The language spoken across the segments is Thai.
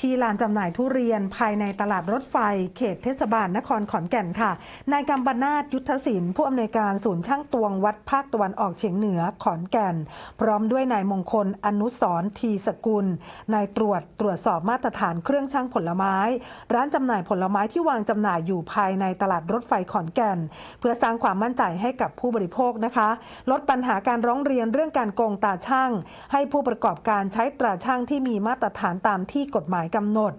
ที่ลานจำหน่ายทุเรียนภายในตลาดรถไฟ เขตเทศบาลนครขอนแก่นค่ะ นายกำปนาตยุทธศิลป์ผู้อำนวยการศูนย์ช่างตวงวัดภาคตะวันออกเฉียงเหนือขอนแก่น พร้อมด้วยนายมงคลอนุสรทีสกุล นายตรวจตรวจสอบมาตรฐานเครื่องช่างผลไม้ ร้านจำหน่ายผลไม้ที่วางจำหน่ายอยู่ภายในตลาดรถไฟขอนแก่น เพื่อสร้างความมั่นใจให้กับผู้บริโภคนะคะ ลดปัญหาการร้องเรียนเรื่องการโกงตาช่าง ให้ผู้ประกอบการใช้ตราช่างที่มีมาตรฐานตามที่กฎหมายกำหนด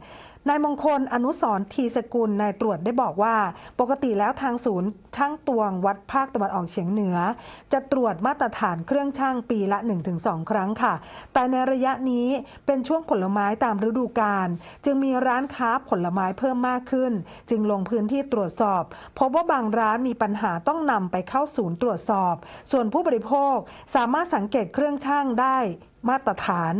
นายมงคลอนุสรทีสกุลนายตรวจได้บอกว่า ปกติแล้วทางศูนย์ช่างตวงวัดภาคตะวันออกเฉียงเหนือ จะตรวจมาตรฐานเครื่องช่างปีละ 1-2 ครั้งค่ะ แต่ในระยะนี้เป็นช่วงผลไม้ตามฤดูกาลจึงมีร้านค้าผลไม้เพิ่มมากขึ้น จึงลงพื้นที่ตรวจสอบพบว่าบางร้านมีปัญหาต้องนำไปเข้าศูนย์ตรวจสอบ ส่วนผู้บริโภคสามารถสังเกตเครื่องช่างได้มาตรฐาน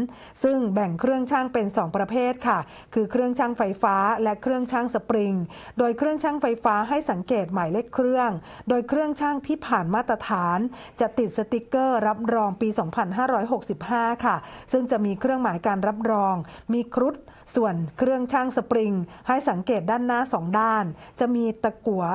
ซึ่งแบ่งเครื่องช่างเป็น 2 ประเภทค่ะ คือเครื่องช่างไฟฟ้า และเครื่องช่างสปริง โดยเครื่องช่างไฟฟ้าให้สังเกตหมายเลขเครื่อง โดยเครื่องช่างที่ผ่านมาตรฐาน จะติดสติกเกอร์รับรองปี 2565 ค่ะ ซึ่งจะมีเครื่องหมายการรับรอง มีครุฑส่วนเครื่องช่างสปริง ให้สังเกตด้านหน้าสองด้าน จะมีตะกั่ว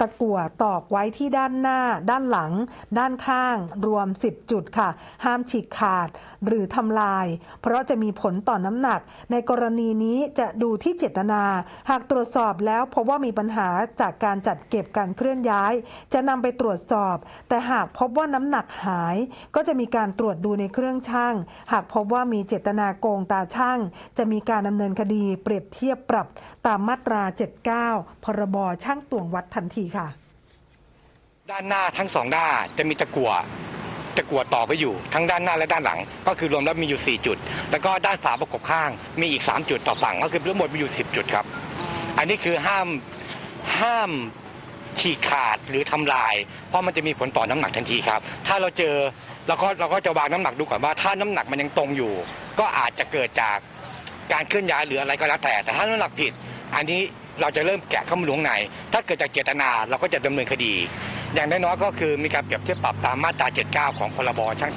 ตะกั่วตอกไว้ที่ด้านหน้า ด้านหลัง ด้านข้าง รวม 10 จุดค่ะ ห้ามฉีกขาดหรือทำลาย เพราะจะมีผลต่อน้ำหนัก ในกรณีนี้จะดูที่เจตนา หากตรวจสอบแล้วพบว่ามีปัญหาจากการจัดเก็บการเคลื่อนย้าย จะนำไปตรวจสอบ แต่หากพบว่าน้ำหนักหาย ก็จะมีการตรวจดูในเครื่องช่าง หากพบว่ามีเจตนาโกงตาช่าง จะมีการดำเนินคดีเปรียบเทียบปรับตามมาตรา 79 พรบช่างตวงวัดทันทีค่ะ ด้านหน้าทั้งสองด้านจะมีตะกั่วตะกั่วต่อไปอยู่ทั้งด้านหน้าและด้านหลัง ก็คือรวมแล้วมีอยู่ 4 จุด แล้วก็ด้านฝาประกบข้างมีอีก 3 จุดต่อฝั่งก็คือทั้งหมดมีอยู่ 10 จุดครับ อันนี้คือห้ามห้ามฉีกขาดหรือทำลาย เพราะมันจะมีผลต่อน้ำหนักทันทีครับ ถ้าเราเจอเราก็เราก็จะวางน้ำหนักดูก่อนว่า ถ้าน้ำหนักมันยังตรงอยู่ ก็อาจจะเกิดจากการเคลื่อนย้ายหรืออะไรก็แล้วแต่ แต่ถ้าน้ำหนักผิด อันนี้ เราจะเริ่มแกะข้อมูลวงใน ถ้าเกิดจากเจตนาเราก็จะดำเนินคดี อย่างน้อยๆก็คือมีการเปรียบเทียบปรับตามมาตรา 79 ของพรบช่าง